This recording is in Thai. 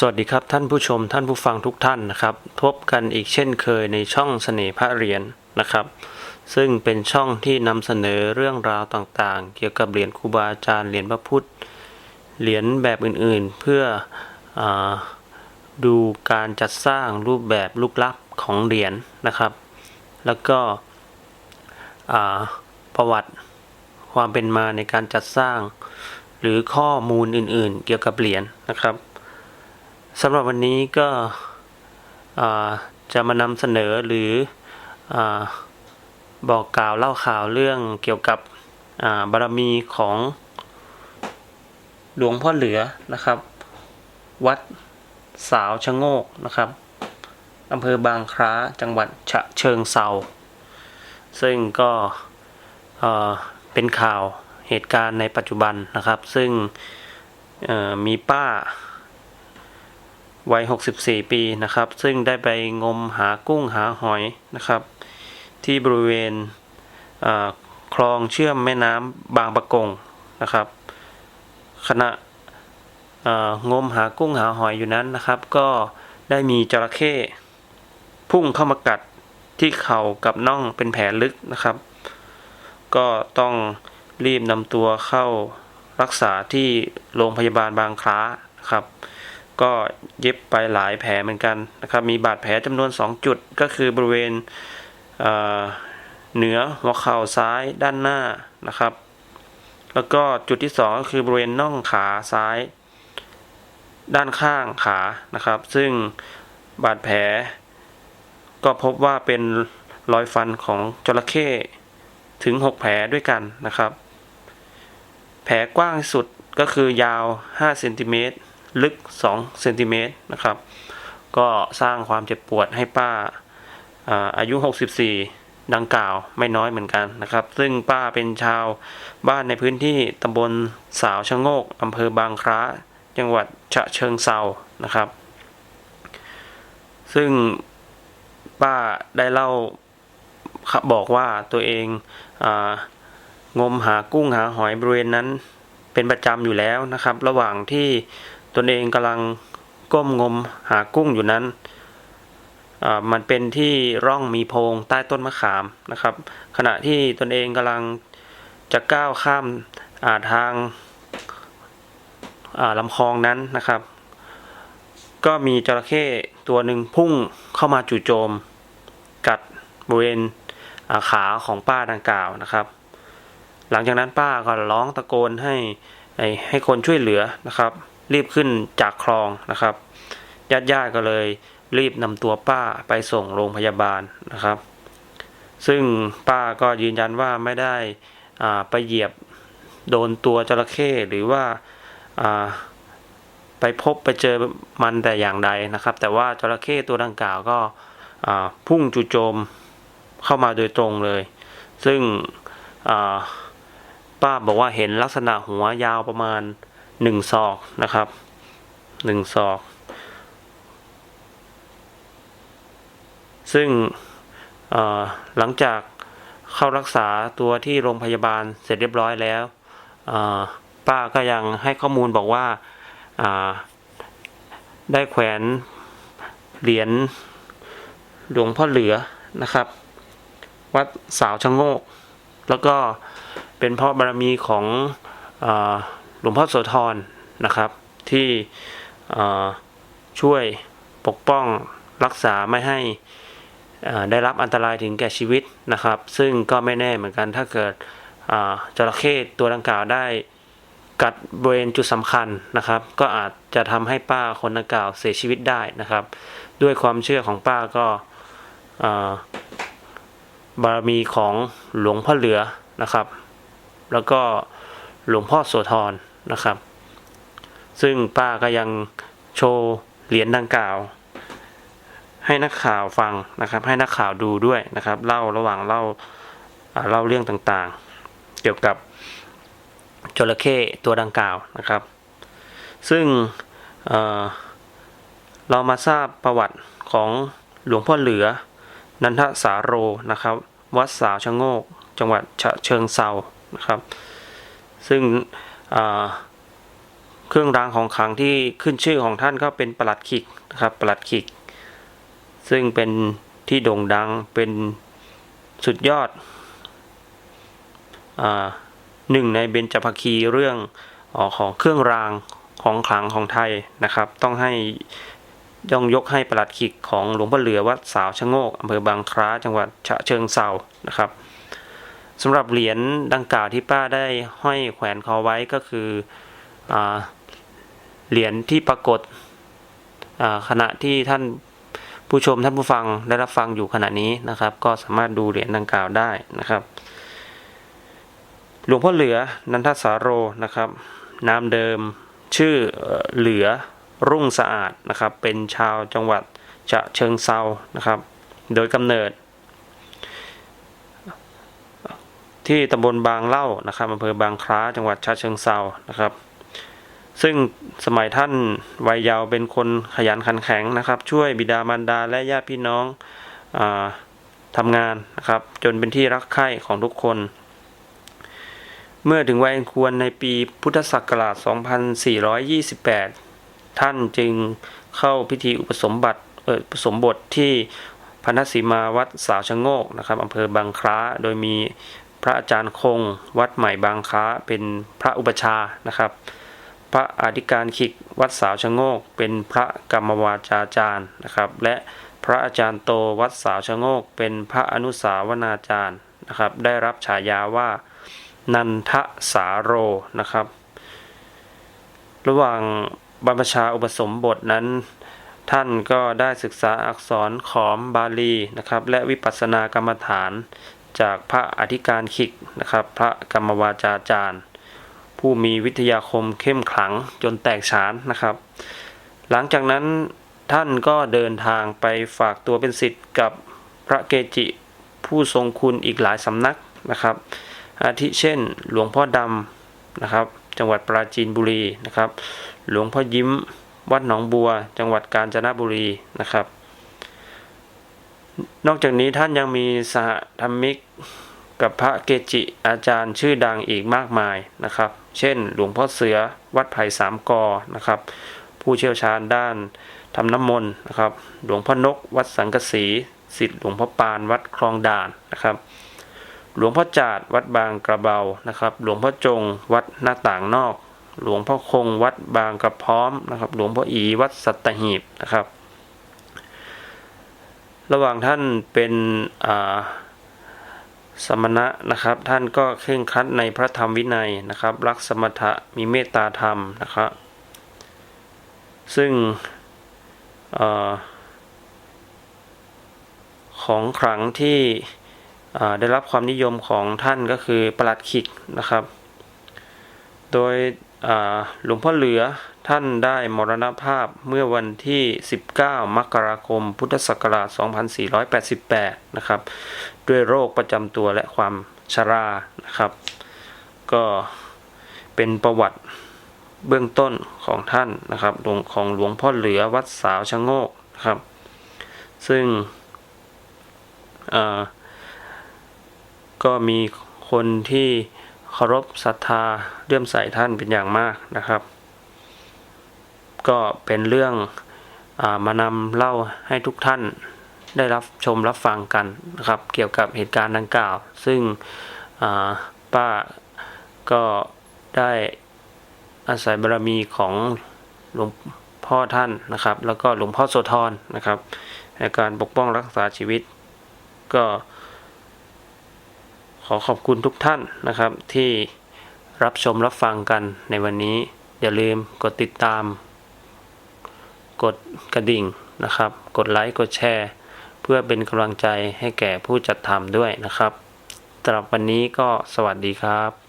สวัสดีครับท่านผู้ชมท่านผู้ฟังทุกท่านนะครับ พบกันอีกเช่นเคยในช่องเสน่ห์พระเหรียญนะครับ ซึ่งเป็นช่องที่นำเสนอเรื่องราวต่างๆ เกี่ยวกับเหรียญครูบาอาจารย์เหรียญพระพุทธเหรียญแบบอื่นๆ เพื่ออดูการจัดสร้างรูปแบบลูกลักษณ์ของเหรียญนะครับ แล้วก็ประวัติความเป็นมาในการจัดสร้าง หรือข้อมูลอื่นๆ เกี่ยวกับเหรียญนะครับ สำหรับวันนี้ก็จะมานำเสนอหรืออบอกกล่าวเล่าข่าวเรื่องเกี่ยวกับบารมีของหลวงพ่อเหลือนะครับ วัดสาวชะโงกนะครับอำเภอบางคล้าจังหวัดฉะเชิงเซาซึ่งก็เป็นข่าวเหตุการณ์ในปัจจุบันนะครับ ซึ่งมีป้า วัย 64 ปีนะครับ ซึ่งได้ไปงมหากุ้งหาหอยนะครับ ที่บริเวณคลองเชื่อมแม่น้ำบางปะกงนะครับ ขณะงมหากุ้งหาหอยอยู่นั้นนะครับ ก็ได้มีจระเข้พุ่งเข้ามากัดที่เข่ากับน่องเป็นแผลลึกนะครับ ก็ต้องรีบนำตัวเข้ารักษาที่โรงพยาบาลบางคล้านะครับ ก็เย็บไปหลายแผลเหมือนกันนะครับ มีบาดแผลจำนวน 2 จุดก็คือบริเวณเเหนือหัวเข่าซ้ายด้านหน้านะครับ แล้วก็จุดที่ 2 ก็คือบริเวณน่องขาซ้าย ด้านข้างขานะครับ ซึ่งบาดแผล ก็พบว่าเป็นรอยฟันของจระเข้ถึง 6 แผลด้วยกันนะครับ แผลกว้างสุดก็คือยาว5เซนติเมตร ลึก2เซนติเมตรนะครับ ก็สร้างความเจ็บปวดให้ป้าอายุ 64 ดังกล่าวไม่น้อยเหมือนกันนะครับ ซึ่งป้าเป็นชาวบ้านในพื้นที่ตำบลสาวชะโงกอำเภอบางคล้า จังหวัดฉะเชิงเซานะครับ ซึ่งป้าได้เล่าบอกว่าตัวเององมหากุ้งหาหอยบริเวณนั้นเป็นประจำอยู่แล้วนะครับ ระหว่างที่ ตนเองกำลังก้มงมหากุ้งอยู่นั้น มันเป็นที่ร่องมีโพรงใต้ต้นมะขามนะครับ ขณะที่ตนเองกำลังจะก้าวข้ามอาทางาลำคลองนั้นนะครับ ก็มีจระเข้ตัวหนึ่งพุ่งเข้ามาจู่โจม กัดบริเวณาขาของป้าดังกล่าวนะครับ หลังจากนั้นป้าก็ร้องตะโกนให้ให้คนช่วยเหลือนะครับ รีบขึ้นจากคลองนะครับญาติญาติๆก็เลยรีบนำตัวป้าไปส่งโรงพยาบาลนะครับ ซึ่งป้าก็ยืนยันว่าไม่ได้ไปเหยียบโดนตัวจระเข้หรือว่าาไปพบไปเจอมันแต่อย่างใดนะครับ แต่ว่าจระเข้ตัวดังกล่าวก็พุ่งจู่โจมเข้ามาโดยตรงเลย ซึ่งป้าบอกว่าเห็นลักษณะหัวยาวประมาณ หนึ่งศอกนะครับหนึ่งศอก ซึ่งหลังจากเข้ารักษาตัวที่โรงพยาบาลเสร็จเรียบร้อยแล้วป้าก็ยังให้ข้อมูลบอกว่าาได้แขวนเหรียญหลวงพ่อเหลือนะครับ วัดสาวชะโงก แล้วก็เป็นเพราะบารมีของอ หลวงพ่อโสธรนะครับ ที่ช่วยปกป้องรักษาไม่ให้ได้รับอันตรายถึงแก่ชีวิตนะครับ ซึ่งก็ไม่แน่เหมือนกันถ้าเกิดจระเข้ตัวดังกล่าวได้กัดบริเวณจุดสำคัญนะครับ ก็อาจจะทำให้ป้าคนดังกล่าวเสียชีวิตได้นะครับ ด้วยความเชื่อของป้าก็บารมีของหลวงพ่อเหลือนะครับ แล้วก็หลวงพ่อโสธร นะครับ ซึ่งป้าก็ยังโชว์เหรียญดังกล่าว ให้นักข่าวฟังนะครับ ให้นักข่าวดูด้วยนะครับ เล่าระหว่างเล่าเล่าเรื่องต่างๆ เกี่ยวกับจระเข้ตัวดังกล่าวนะครับ ซึ่งเเรามาทราบประวัติของหลวงพ่อเหลือ นันทสาโรนะครับ วัดสาวชะโงก จังหวัดฉะเชิงเซานะครับ ซึ่ง เครื่องรางของขลังที่ขึ้นชื่อของท่านก็เป็นประหลัดขิกนะครับประหลัดขิก ซึ่งเป็นที่โด่งดังเป็นสุดยอดอหนึ่งในเบญจภคีเรื่องออของเครื่องรางของขลังของไทยนะครับ ต้องให้ย่องยกให้ประหลัดขิกของหลวงพ่อเหลือวัดสาวชะโงกอำเภอบางคล้าจังหวัดฉะเชิงเซานะครับ สำหรับเหรียญดังกล่าวที่ป้าได้ห้อยแขวนคอไว้ก็คืออเหรียญที่ปรากฏขณะที่ท่านผู้ชมท่านผู้ฟังได้รับฟังอยู่ขณะนี้นะครับ ก็สามารถดูเหรียญดังกล่าวได้นะครับ หลวงพ่อเหลือนันทสาโรนะครับ นามเดิมชื่อเอ่อเหลือรุ่งสะอาดนะครับ เป็นชาวจังหวัดฉะเชิงเซานะครับ โดยกำเนิด ที่ตำบลบางเล่านะครับอำเภอบางคล้าจังหวัดฉะเชิงเซานะครับ ซึ่งสมัยท่านวัยเยาว์เป็นคนขยันขันแข็งนะครับ ช่วยบิดามารดาและญาติพี่น้องอทำงานนะครับ จนเป็นที่รักใคร่ของทุกคน เมื่อถึงวัยควรในปีพุทธศักราช 2428 ท่านจึงเข้าพิธีอุปสมบัติเอออุปสมบทที่พันธสีมาวัดสาวชะโงกนะครับอำเภอบางคล้าโดยมี พระอาจารย์คง วัดใหม่บางค้าเป็นพระอุปชานะครับ พระอธิการขิกวัดสาวชะโงก เป็นพระกรรมวาจาจารย์นะครับ และพระอาจารย์โตวัดสาวชะโงก เป็นพระอนุสาวนาจารย์นะครับ ได้รับฉายาว่านันทสาโรนะครับ ระหว่างบรรพชาอุปสมบทนั้น ท่านก็ได้ศึกษาอักษรขอมบาลีนะครับ และวิปัสสนากรรมฐาน จากพระอธิการขิกนะครับ พระกรรมวาจาจารย์ ผู้มีวิทยาคมเข้มขลังจนแตกฉานนะครับ หลังจากนั้นท่านก็เดินทางไปฝากตัวเป็นศิษย์กับพระเกจิผู้ทรงคุณอีกหลายสำนักนะครับ อาทิเช่น หลวงพ่อดำนะครับ จังหวัดปราจีนบุรีนะครับ หลวงพ่อยิ้ม วัดหนองบัว จังหวัดกาญจนบุรีนะครับ นอกจากนี้ท่านยังมีสหธรรมิกกับพระเกจิอาจารย์ชื่อดังอีกมากมายนะครับ เช่น หลวงพ่อเสือวัดไผ่สามกอนะครับ ผู้เชี่ยวชาญด้านทำน้ำมนต์นะครับ หลวงพ่อนกวัดสังกะสีสิทธิ์หลวงพ่อปานวัดคลองด่านนะครับ หลวงพ่อจาดวัดบางกระเบานะครับ หลวงพ่อจงวัดหน้าต่างนอก หลวงพ่อคงวัดบางกระพร้อมนะครับ หลวงพ่ออีวัดสัตหีบนะครับ ระหว่างท่านเป็นสมณะนะครับ ท่านก็เคร่งครัดในพระธรรมวินัยนะครับ รักสมถะมีเมตตาธรรมนะครับ ซึ่งอของขลังที่ได้รับความนิยมของท่านก็คือประหลัดขิกนะครับ โดยหลวงพ่อเหลือ ท่านได้มรณภาพเมื่อวันที่ 19 มกราคม พุทธศักราช 2488 นะครับ ด้วยโรคประจำตัวและความชรา นะครับ ก็เป็นประวัติเบื้องต้นของท่านนะครับหลวงของหลวงพ่อเหลือวัดสาวชะโงกนะครับ ซึ่งก็มีคนที่เคารพศรัทธาเลื่อมใสท่านเป็นอย่างมากนะครับ ก็เป็นเรื่องอามานำเล่าให้ทุกท่านได้รับชมรับฟังกันนะครับ เกี่ยวกับเหตุการณ์ดังกล่าว ซึ่งป้าก็ได้อาศัยบารมีของหลวงพ่อท่านนะครับ แล้วก็หลวงพ่อโสธรนะครับในการปกป้องรักษาชีวิต ก็ขอขอบคุณทุกท่านนะครับที่รับชมรับฟังกันในวันนี้ อย่าลืมกดติดตาม กดกระดิ่งนะครับ กดไลค์กดแชร์ เพื่อเป็นกำลังใจให้แก่ผู้จัดทำด้วยนะครับสำหรับวันนี้ก็สวัสดีครับ